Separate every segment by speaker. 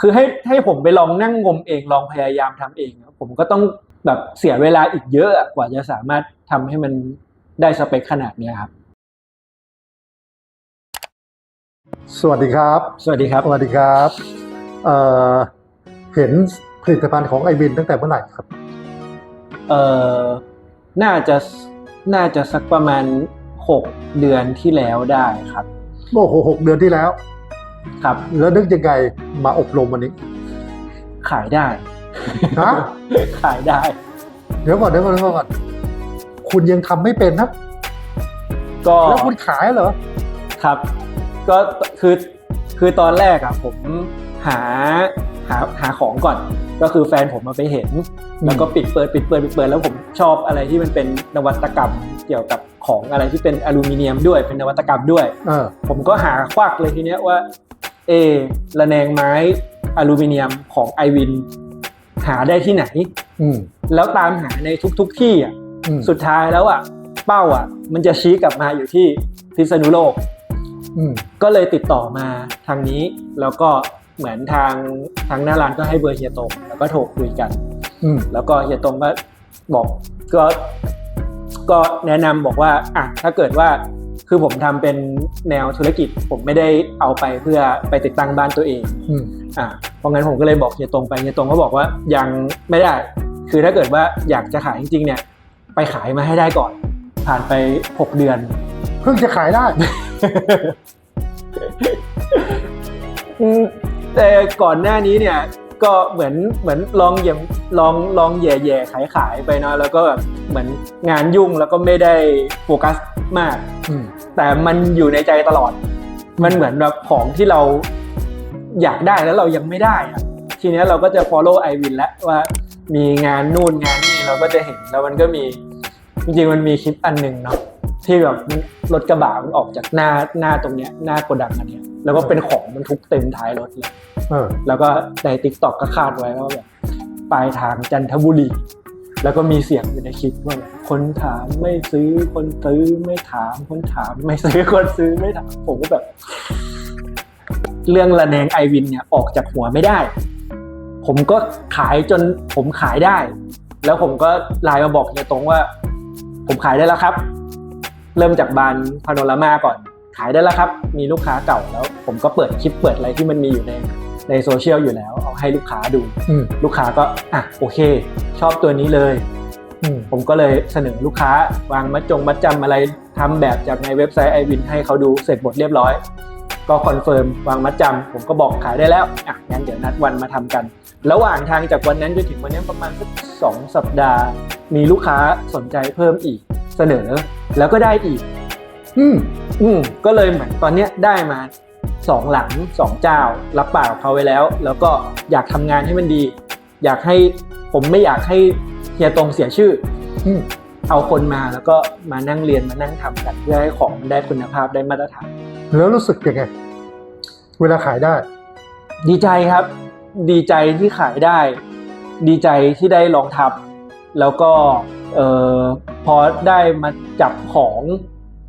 Speaker 1: คือให้ให้ผมไปลองนั่งงมเองลองพยายามทำเองอะผมก็ต้องแบบเสียเวลาอีกเยอะอะกว่าจะสามารถทำให้มันได้สเปคขนาดเนี้ยครับ
Speaker 2: สวัสดีครับ
Speaker 1: สวัสดีครับ
Speaker 2: สวัสดีครับเอ่อเห็นผลิตภัณฑ์ของไอวินตั้งแต่เมื่อไหร่ครับ
Speaker 1: เอ่อ น่าจะ น่าจะสักประมาณหกเดือนที่แล้วได้ครับ
Speaker 2: โอ้โหหกเดือนที่แล้ว
Speaker 1: ครับ
Speaker 2: แล้วนึกยังไงมาอบรมวันนี้
Speaker 1: ขายได้
Speaker 2: ฮะ
Speaker 1: ขายได้
Speaker 2: เดี๋ยวก่อนเดี๋ยวก่อนเดี๋ยวก่อนคุณยังทำไม่เป็นนะ
Speaker 1: ก็
Speaker 2: แล้วคุณขายเหรอ
Speaker 1: ครับ ก็คือคือตอนแรกอะผมหาหาหาของก่อน ก็คือแฟนผมมาไปเห็น
Speaker 2: อืม
Speaker 1: แล้วก็ปิดเปิดปิดเปิดปิดเปิดแล้วผมชอบอะไรที่มันเป็นนวัตกรรมเกี่ยวกับของอะไรที่เป็นอลูมิเนียมด้วยเป็นนวัตกรรมด้วย
Speaker 2: เออ
Speaker 1: ผมก็หาควักเลยทีเนี้ยว่า เอระแนงไม้อลูมิเนียมของไอวินหาได้ที่ไหน
Speaker 2: อืม
Speaker 1: แล้วตามหาในทุก ๆ ที่อะ
Speaker 2: อืม
Speaker 1: สุดท้ายแล้วอะ เป้าอะ มันจะชี้กลับมาอยู่ที่พิษณุโลก
Speaker 2: อืม
Speaker 1: ก็เลยติดต่อมาทางนี้ แล้วก็เหมือนทางทางหน้าร้านก็ให้เบอร์เฮียตงแล้วก็โทรคุยกัน
Speaker 2: อืม
Speaker 1: แล้วก็เฮียตงก็บอกก็ก็แนะนำบอกว่าอะถ้าเกิดว่า คือผมทำเป็นแนวธุรกิจ ผมไม่ได้เอาไปเพื่อไปติดตั้งบ้านตัวเอง
Speaker 2: อืม
Speaker 1: อะเพราะงั้นผมก็เลยบอกเฮียตงไปเฮียตงก็บอกว่ายังไม่ได้ คือถ้าเกิดว่าอยากจะขายจริงๆเนี่ยไปขายมาให้ได้ก่อน ผ่านไปหกเดือน
Speaker 2: เพิ่งจะขายได้
Speaker 1: อืมแต่ก่อนหน้านี้เนี่ยก็เหมือนเหมือนลองเหย่ลองลองแย่แย่ขายขายๆไปเนาะแล้วก็แบบเหมือนงานยุ่งแล้วก็ไม่ได้โฟกัสมาก
Speaker 2: อืม
Speaker 1: แต่มันอยู่ในใจตลอด มันเหมือนแบบของที่เราอยากได้แล้วเรายังไม่ได้อะทีเนี้ยเราก็จะ follow i w วินแล้วว่ามีงานนู่นงานนี่เราก็จะเห็นแล้วมันก็มีจริงๆมันมีคลิปอันหนึ่งเนาะที่แบบรถกระบะมันออกจากหน้าหน้าตรงเนี้ยหน้าโกดังอันเนี้ยแล้วก็เป็นของมันทุกเต็มท้ายรถเลย
Speaker 2: เออ
Speaker 1: แล้วก็ในติ๊กต็อกก็คาดไว้ว่าแบบปลายทางจันทบุรี แล้วก็มีเสียงอยู่ในคลิปว่าคนถามไม่ซื้อคนซื้อไม่ถามคนถามไม่ซื้อคนซื้อไม่ถามผมก็แบบ เรื่องระแนงไอวินเนี่ยออกจากหัวไม่ได้ ผมก็ขายจนผมขายได้ แล้วผมก็ไลน์มาบอกเฮียตรงว่า ผมขายได้แล้วครับ เริ่มจากบานพาโนรามาก่อน ขายได้แล้วครับ มีลูกค้าเก่าแล้ว ผมก็เปิดคลิปเปิดอะไรที่มันมีอยู่ใน ในโซเชียลอยู่แล้ว เอาให้ลูกค้าดู
Speaker 2: อืม
Speaker 1: ลูกค้าก็อะโอเค ชอบตัวนี้เลย
Speaker 2: อืม
Speaker 1: ผมก็เลยเสนอลูกค้าวางมัดจงมัดจำอะไรทำแบบจากในเว็บไซต์ไอวินให้เขาดูเสร็จหมดเรียบร้อย ก็คอนเฟิร์มวางมัดจำผมก็บอกขายได้แล้วอะงั้นเดี๋ยวนัดวันมาทำกัน ระหว่างทางจากวันนั้นจนถึงวันนี้ประมาณสักสองสัปดาห์ มีลูกค้าสนใจเพิ่มอีกเสนอแล้วก็ได้อีก
Speaker 2: อืม
Speaker 1: อืมก็เลยเหมือนตอนเนี้ยได้มา สองหลังสองเจ้า รับปากกับเขาไว้แล้ว แล้วก็อยากทำงานให้มันดี อยากให้ผมไม่อยากให้เฮียตรงเสียชื่อ
Speaker 2: อืม
Speaker 1: เอาคนมาแล้วก็มานั่งเรียนมานั่งทำกันเพื่อให้ของมันได้คุณภาพได้มาตรฐาน
Speaker 2: แล้วรู้สึกยังไงเวลาขายได้
Speaker 1: ดีใจครับ ดีใจที่ขายได้ ดีใจที่ได้ลองทำแล้วก็เออพอได้มาจับของ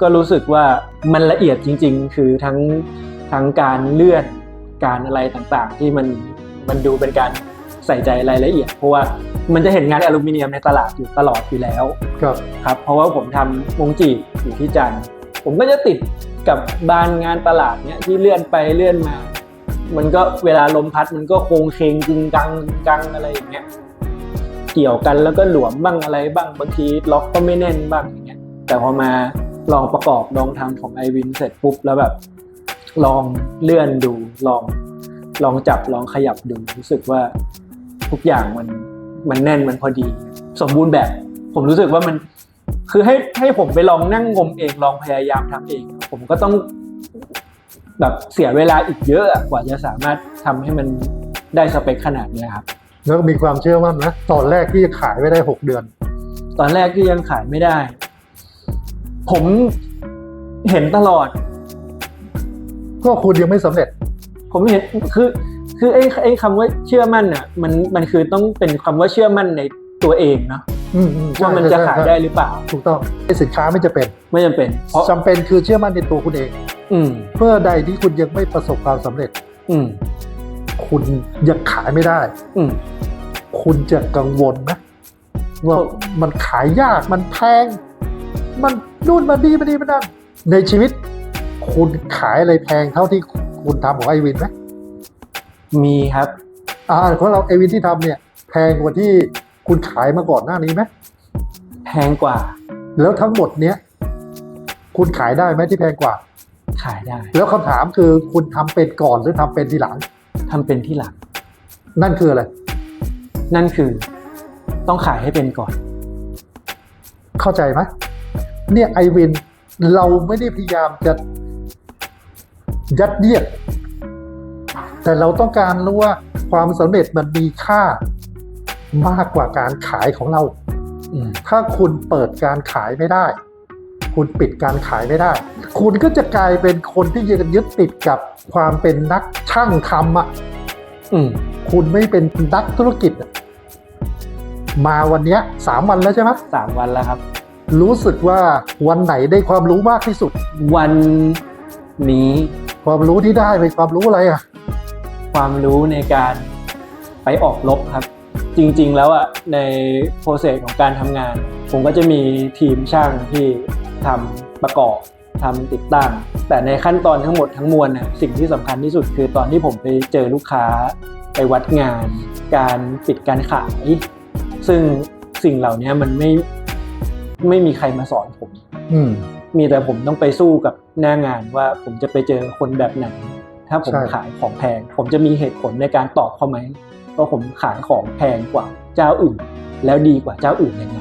Speaker 1: ก็รู้สึกว่ามันละเอียดจริง ๆ คือทั้ง ทั้งการเลื่อนการอะไรต่างๆ ที่มันมันดูเป็นการใส่ใจรายละเอียด เพราะว่ามันจะเห็นงานอลูมิเนียมในตลาดอยู่ตลอดอยู่แล้ว
Speaker 2: ครับ
Speaker 1: ครับเพราะว่าผมทำวงจีบอยู่ที่จันทร์ผมก็จะติดกับบานงานตลาดเนี้ยที่เลื่อนไปเลื่อนมา มันก็เวลาลมพัดมันก็โค้งเคงกึงกังกึงกังอะไรอย่างเงี้ยเกี่ยวกันแล้วก็หลวมบ้างอะไรบ้างบางทีล็อกก็ไม่แน่นบ้างอย่างเงี้ยแต่พอมาลองประกอบลองทำของไอวินเสร็จปุ๊บแล้วแบบ ลองเลื่อนดูลองลองจับลองขยับดูรู้สึกว่าทุกอย่างมันมันแน่นมันพอดี สมบูรณ์แบบ ผมรู้สึกว่ามัน คือให้ให้ผมไปลองนั่งงมเองลองพยายามทำเอง ผมก็ต้องแบบเสียเวลาอีกเยอะอะกว่าจะสามารถทำให้มันได้สเปคขนาดเนี้ยครับ
Speaker 2: แล้วก็มีความเชื่อมั่นนะตอนแรกที่ขายไม่ได้หกเดือน
Speaker 1: ตอนแรกที่ยังขายไม่ได้ ผมเห็นตลอด
Speaker 2: ก็คุณยังไม่สำเร็จ
Speaker 1: ผมเห็นคือคือไอ้ไอ้คำว่าเชื่อมั่นอะมันมันคือต้องเป็นคำว่าเชื่อมั่นในตัวเองเนาะ
Speaker 2: อืมอืมใช่
Speaker 1: ว่ามันจะขาย
Speaker 2: ใช่
Speaker 1: ได้หรือเปล่า
Speaker 2: ถูกต้องไอ้สินค้าไม่จะเป็น
Speaker 1: ไม่จำเป็นเพราะ
Speaker 2: จำเป็นคือเชื่อมั่นในตัวคุณเอง
Speaker 1: อืม
Speaker 2: เมื่อใดที่คุณยังไม่ประสบความสำเร็จ
Speaker 1: อืม
Speaker 2: คุณยังขายไม่ได้
Speaker 1: อืม
Speaker 2: คุณจะกังวลไหมว่า
Speaker 1: ผม
Speaker 2: มันขายยากมันแพง มันนู่นมันดีมันดีมันนั่นในชีวิต คุณขายอะไรแพงเท่าที่คุณทำของไอวินไหม
Speaker 1: มีครับ
Speaker 2: อ่าของเราไอวินที่ทำเนี่ย แพงกว่าที่คุณขายมาก่อนหน้านี้ไหม
Speaker 1: แพงกว่า
Speaker 2: แล้วทั้งหมดเนี้ยคุณขายได้ไหมที่แพงกว่า
Speaker 1: ขายได้
Speaker 2: แล้วคำถามคือคุณทำเป็นก่อนหรือทำเป็นทีหลัง
Speaker 1: ทำเป็นที่หลัง
Speaker 2: นั่นคืออะไร
Speaker 1: นั่นคือต้องขายให้เป็นก่อน
Speaker 2: เข้าใจไหมเนี่ยไอวินเราไม่ได้พยายามจะ ยัดเยียด แต่เราต้องการรู้ว่าความสำเร็จมันมีค่ามากกว่าการขายของเรา
Speaker 1: อืม
Speaker 2: ถ้าคุณเปิดการขายไม่ได้ คุณปิดการขายไม่ได้ คุณก็จะกลายเป็นคนที่ยังยึดติดกับความเป็นนักช่างทำอะ
Speaker 1: อืม
Speaker 2: คุณไม่เป็นนักธุรกิจอะมาวันเนี้ยสามวันแล้วใช่ไหม
Speaker 1: สามวันแล้วครับ
Speaker 2: รู้สึกว่าวันไหนได้ความรู้มากที่สุด
Speaker 1: วันนี้
Speaker 2: ความรู้ที่ได้เป็นความรู้อะไรอะ
Speaker 1: ความรู้ในการไปออกรบครับ จริงๆแล้วอะในโปรเซสของการทำงาน ผมก็จะมีทีมช่างที่ทำประกอบทำติดตั้ง แต่ในขั้นตอนทั้งหมดทั้งมวลน่ะสิ่งที่สำคัญที่สุดคือตอนที่ผมไปเจอลูกค้า ไปวัดงาน การปิดการขาย ซึ่งสิ่งเหล่านี้มันไม่ไม่มีใครมาสอนผม
Speaker 2: อืม
Speaker 1: มีแต่ผมต้องไปสู้กับหน้างานว่าผมจะไปเจอคนแบบไหน ถ้าผม
Speaker 2: ใช่
Speaker 1: ขายของแพง ผมจะมีเหตุผลในการตอบเขาไหมว่าผมขายของแพงกว่าเจ้าอื่น แล้วดีกว่าเจ้าอื่นยังไง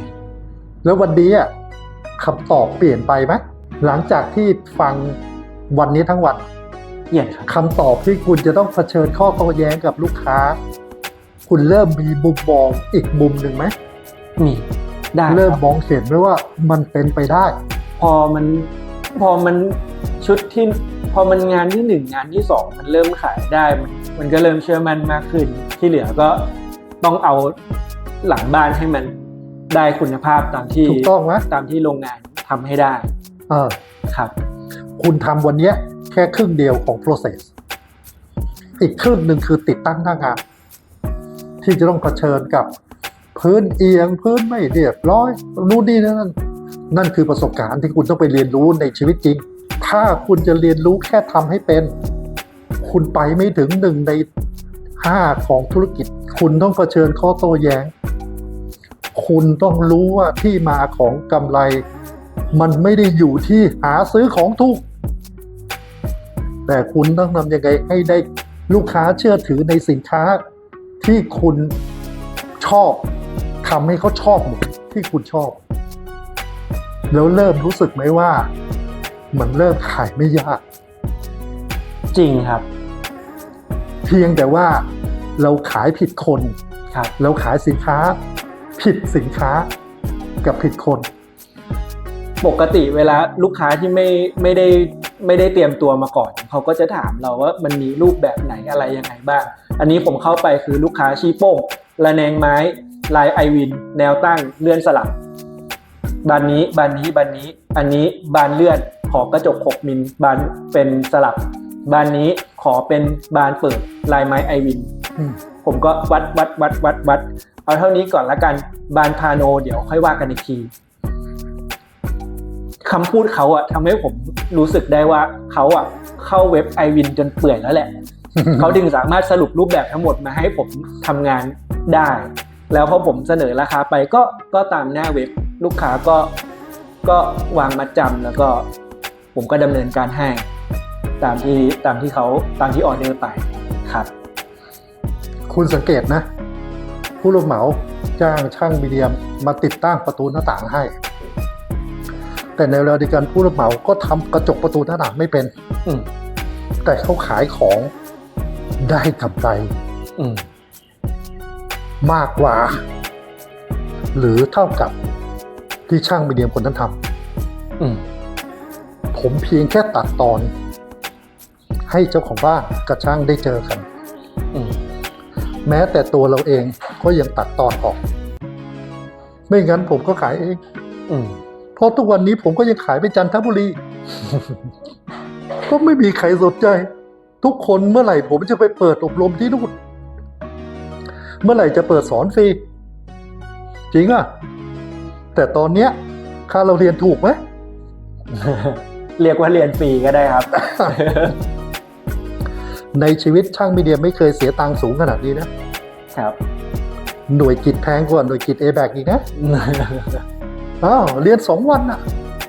Speaker 2: แล้ววันนี้อะคำตอบเปลี่ยนไปไหมหลังจากที่ฟังวันนี้ทั้งวัน
Speaker 1: เปลี่ยนครับ
Speaker 2: คำตอบที่คุณจะต้องเผชิญข้อโต้แย้งกับลูกค้า คุณเริ่มมีมุมมองอีกมุมหนึ่งไหม
Speaker 1: มีได้
Speaker 2: เริ่ม
Speaker 1: ครับ
Speaker 2: มองเห็นไหมว่ามันเป็นไปได้
Speaker 1: พอมันพอมันชุดที่พอมันงานที่หนึ่งงานที่สองมันเริ่มขายได้มันมันก็เริ่มเชื่อมั่นมากขึ้น ที่เหลือก็ต้องเอาหลังบ้านให้มันได้คุณภาพตามที่
Speaker 2: ถูกต้องไหม
Speaker 1: ตามที่โรงงานทำให้ได้
Speaker 2: เออ
Speaker 1: ครับ
Speaker 2: คุณทำวันเนี้ยแค่ครึ่งเดียวของ process อีกครึ่งหนึ่งคือติดตั้งหน้างาน ที่จะต้องเผชิญกับพื้นเอียงพื้นไม่เรียบร้อยนู่นนี่นั่น นั่นคือประสบการณ์ที่คุณต้องไปเรียนรู้ในชีวิตจริง ถ้าคุณจะเรียนรู้แค่ทำให้เป็น คุณไปไม่ถึงหนึ่งในห้าของธุรกิจ คุณต้องเผชิญข้อโต้แย้ง คุณต้องรู้ว่าที่มาของกำไร มันไม่ได้อยู่ที่หาซื้อของถูก แต่คุณต้องทำยังไงให้ได้ลูกค้าเชื่อถือในสินค้าที่คุณชอบทำให้เขาชอบเหมือนที่คุณชอบ แล้วเริ่มรู้สึกไหมว่า มันเริ่มขายไม่ยาก
Speaker 1: จริงครับ
Speaker 2: เพียงแต่ว่าเราขายผิดคน
Speaker 1: ครับ
Speaker 2: เราขายสินค้า ผิดสินค้ากับผิดคน
Speaker 1: ปกติเวลาลูกค้าที่ไม่ไม่ได้ไม่ได้เตรียมตัวมาก่อน เขาก็จะถามเราว่ามันมีรูปแบบไหนอะไรยังไงบ้าง อันนี้ผมเข้าไปคือลูกค้าชี้โป้งระแนงไม้ลายไอวิน แนวตั้งเลื่อนสลับ บานนี้บานนี้บานนี้ อันนี้บานเลื่อนขอกระจก 6มิลบานเป็นสลับบานนี้ขอเป็นบานเปิดลายไม้ไอวิน
Speaker 2: อืม
Speaker 1: ผมก็วัดวัดวัดวัดวัด เอาเท่านี้ก่อนละกัน บานพาโน เดี๋ยวค่อยว่ากันอีกทีคำพูดเขาอะทำให้ผมรู้สึกได้ว่าเขาอะเข้าเว็บไอวินจนเปื่อยแล้วแหละ เขาดึงสามารถสรุปรูปแบบทั้งหมดมาให้ผมทำงานได้ แล้วพอผมเสนอราคาไปก็ก็ตามหน้าเว็บ ลูกค้าก็ก็วางมัดจำแล้วก็ผมก็ดำเนินการให้ตามที่ตามที่เขาตามที่ออเดอร์ไปครับ
Speaker 2: คุณสังเกตนะ ผู้รับเหมาจ้างช่างมีเดียมมาติดตั้งประตูหน้าต่างให้ แต่ในเวลาเดียวกันผู้รับเหมาก็ทำกระจกประตูหน้าต่างไม่เป็น
Speaker 1: อืม
Speaker 2: แต่เขาขายของได้กำไร
Speaker 1: อืม
Speaker 2: มากกว่า หรือเท่ากับ ที่ช่างมีเดียมคนนั้นท
Speaker 1: อืมำ
Speaker 2: ผมเพียงแค่ตัดตอน ให้เจ้าของบ้านกับช่างได้เจอกัน
Speaker 1: อืม
Speaker 2: แม้แต่ตัวเราเองก็ยังตัดตอนออก ไม่งั้นผมก็ขายเอง
Speaker 1: อืม
Speaker 2: เพราะทุกวันนี้ผมก็ยังขายไปจันทบุรี ก็ไม่มีใครสนใจ ทุกคนเมื่อไหร่ผมจะไปเปิดอบรมที่นู่น เมื่อไหร่จะเปิดสอนฟรี จริงอะ แต่ตอนเนี้ยค่าเราเรียนถูกไหม
Speaker 1: เรียกว่าเรียนฟรีก็ได้ครับ
Speaker 2: ในชีวิตช่างมีเดียไม่เคยเสียตังค์สูงขนาดนี้นะ
Speaker 1: ครับ
Speaker 2: หน่วยกิจแพงกว่าหน่วยกิจ a b a c อีกนะ อ้าวเรียนสองวันอะ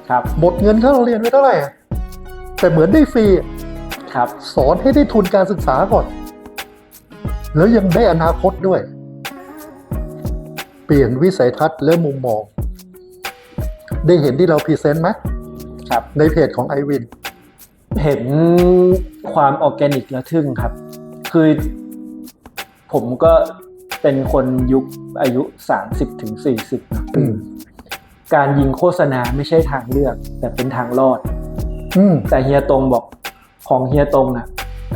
Speaker 1: ครับ
Speaker 2: หมดเงินค่าเราเรียนไปเท่าไหร่อะแต่เหมือนได้ฟรีอะ
Speaker 1: ครับ
Speaker 2: สอนให้ได้ทุนการศึกษาก่อน แล้วยังได้อนาคตด้วย เปลี่ยนวิสัยทัศน์และมุมมอง ได้เห็นที่เราพรีเซนต์ไหม
Speaker 1: ครับ
Speaker 2: ในเพจของไอวิน
Speaker 1: เห็นความออร์แกนิกแล้วทึ่งครับ คือผมก็เป็นคนยุคอายุ 30ถึง40นะ
Speaker 2: อืม
Speaker 1: การยิงโฆษณาไม่ใช่ทางเลือก แต่เป็นทางรอด
Speaker 2: อืม
Speaker 1: แต่เฮียตรงบอกของเฮียตรงอะ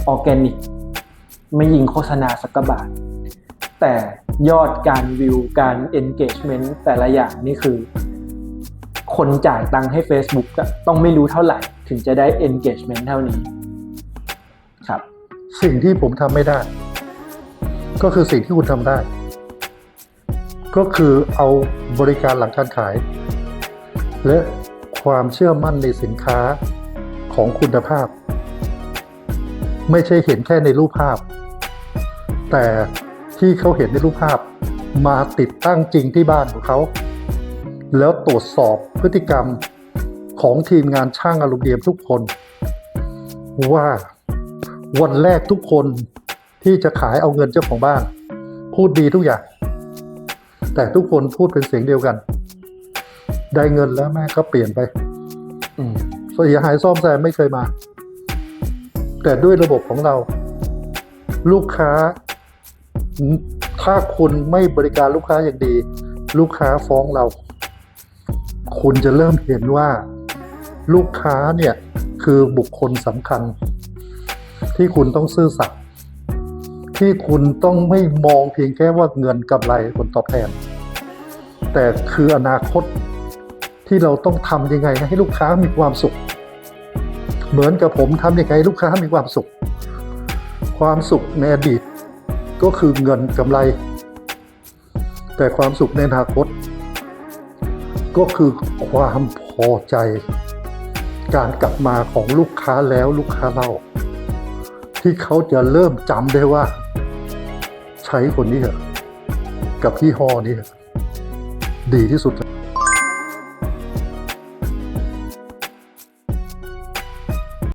Speaker 1: ออร์แกนิก ไม่ยิงโฆษณาสักกะบาท แต่ยอดการวิวการ engagement แต่ละอย่างนี่คือ คนจ่ายตังค์ให้ Facebook อะต้องไม่รู้เท่าไหร่ ถึงจะได้ engagement เท่านี้ ครับ
Speaker 2: สิ่งที่ผมทำไม่ได้ ก็คือสิ่งที่คุณทำได้ ก็คือเอาบริการหลังการขาย และความเชื่อมั่นในสินค้าของคุณภาพ ไม่ใช่เห็นแค่ในรูปภาพ แต่ที่เขาเห็นในรูปภาพมาติดตั้งจริงที่บ้านของเขา แล้วตรวจสอบพฤติกรรมของทีมงานช่างอลูมิเนียมทุกคน ว่าวันแรกทุกคนที่จะขายเอาเงินเจ้าของบ้าน พูดดีทุกอย่าง แต่ทุกคนพูดเป็นเสียงเดียวกัน ได้เงินแล้วแม่ก็เปลี่ยนไปเสียหายซ่อมแซมไม่เคยมา แต่ด้วยระบบของเรา ลูกค้า ถ้าคุณไม่บริการลูกค้าอย่างดี ลูกค้าฟ้องเรา คุณจะเริ่มเห็นว่าลูกค้าเนี่ยคือบุคคลสำคัญ ที่คุณต้องซื่อสัตย์ที่คุณต้องไม่มองเพียงแค่ว่าเงินกำไรผลตอบแทน แต่คืออนาคตที่เราต้องทำยังไงให้ลูกค้ามีความสุข เหมือนกับผมทำยังไงลูกค้ามีความสุข ความสุขในอดีตก็คือเงินกำไร แต่ความสุขในอนาคต ก็คือความพอใจ การกลับมาของลูกค้าแล้วลูกค้าเราที่เขาจะเริ่มจำได้ว่า ใช้คนนี้เหรอะกับพี่ฮอนี้เหรอะดีที่สุด